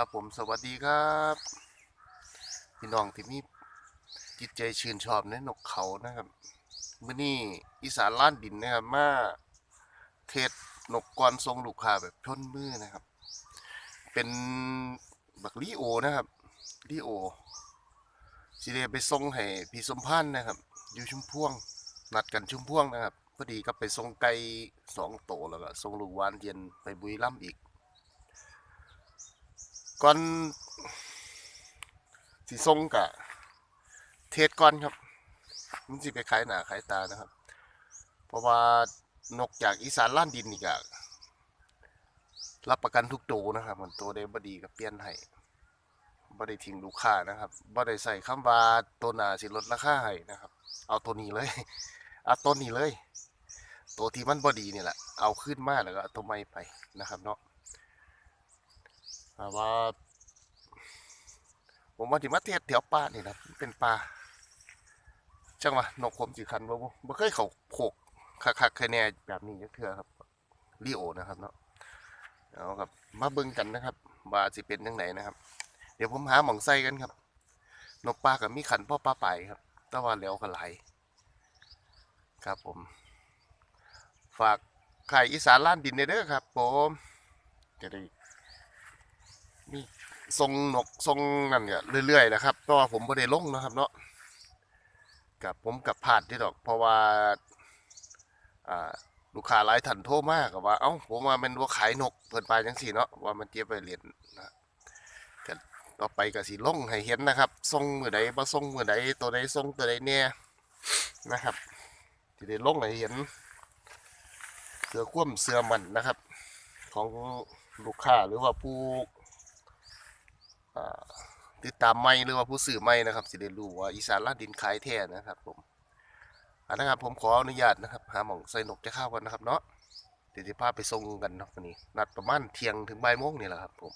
ครับผมสวัสดีครับพี่น้องที่มีจิตใจชื่นชอบในนกเขานะครับมื้อนี้อีสานล้านดินนะครับมาเทศนกกรทรงลูกค้าแบบชนมือนะครับ เป็นบักลีโอนะครับลีโอสิได้ไปส่งให้พี่สมพันธ์นะครับ อยู่ชุมพวงนัดกันชุมพวงนะครับพอดีก็ไปส่งไก่สองโตวแล้วก็ส่งลูกวานเย็นไปบุรีรัมย์อีก ก่อนสีส่งกะ เทศก่อนครับมันสิไปขายหนาขายตานะครับ เพราะว่านกจากอีสานล้านดินนี่กะรับประกันทุกตัวนะครับมันตัวได้บดีกับเปลี่ยนให้บ่ได้ทิ้งลูกค้านะครับบ่ได้ใส่คำว่าตัวหนาสิลดราคาให้นะครับ เอาตัวนี้เลย เอาตัวนี้เลย ตัวที่มันบดีนี่แหละ เอาขึ้นมาแล้วก็ตัวใหม่ไปนะครับเนาะ แต่ว่า ผมว่าที่มาเทศแถวป่านี่นะเป็นป่าจังหวะนกผมจีคันบ่บ่บ่เคยเขาโขกคักๆเคยแน่แบบนี้จักเทื่อครับลีโอนะครับเนาะเอาครับมาเบิ่งกันนะครับว่าสิเป็นจังไดนะครับ เดี๋ยวผมหาหม่องใส่กันครับ นกป่ากับมีขันพ่อป้าไปครับต่ว่าแล้วก็หลครับผม ฝากไข่อีสานล้านดินเด้อครับผมจะได้ มีทรงนกทรงนั่นเนี่ยเรื่อยๆนะครับเพราะว่าผมไม่ได้ลงนะครับเนาะกับผมกับพลาดที่ดอก เพราะว่าลูกค้าหลายท่านโทรมากกับว่า เอ้าผมว่ามันว่าขายนกเพิ่นไปจังซี่เนาะว่ามันเจ็บไปเหรียญนะก็ต่อไปก็สิลงให้เห็นนะครับทรงมือใดบ่ทรงมือใดตัวใดทรงตัวใดเนี่ยนะครับสิได้ล่งให้เห็น เสือคว่ำเสือมันนะครับ ของลูกค้าหรือว่าผู้ ติดตามไม่หรือว่าผู้สื่อไม่นะครับสิได้รู้ว่าอีสานลาดดินขายแท้นะครับผมอันนะครับผมขออนุญาตนะครับ หาหม่องใส่นกจะเข้ากันนะครับเนาะเดี๋ยวจะพาไปส่งกันนะวันนี้ นัดประมาณเที่ยงถึงบ่ายโมงนี่แหละครับผม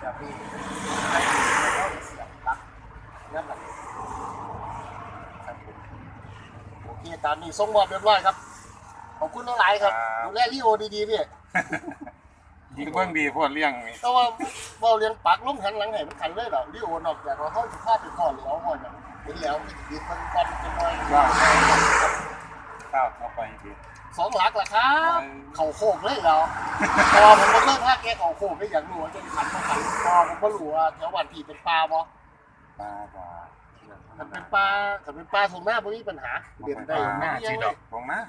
เป็นแบบนี้ให้เราเสียบรักนั่นแหละครับผมโอเคตามนี้ส่งมอบเรียบร้อยครับ ขอบคุณทั้งหลายครับ ครับ ดูแลลีโอดีๆพี่ยิงเบิ่งดีพวกเลี้ยงนี่แต่ว่าเบาเลี้ยงปักล้มหันหลังให้มันขันเลยเหรอลีโอนอกจากว่าเขาจะพาไปก่อนหรือเอาก่อนเนี่ยเห็นแล้วมันจะดีมันก่อนจะน้อยว้าว ข้าวเข้าไปดีสองหลักล่ะครับเข่าโคกเลยเหรอพอผมมาเลิกท่าแกเข่าโคกไม่อย่างหนูจนขันมาขันพอผมก็รู้ว่าแถววันที่เป็นปลาบ่ปลาปลาถ้าเป็นปลาถ้าเป็นปลาส่วนหน้าไม่มีปัญหาเด่นได้หน้าจีดอก ของนะ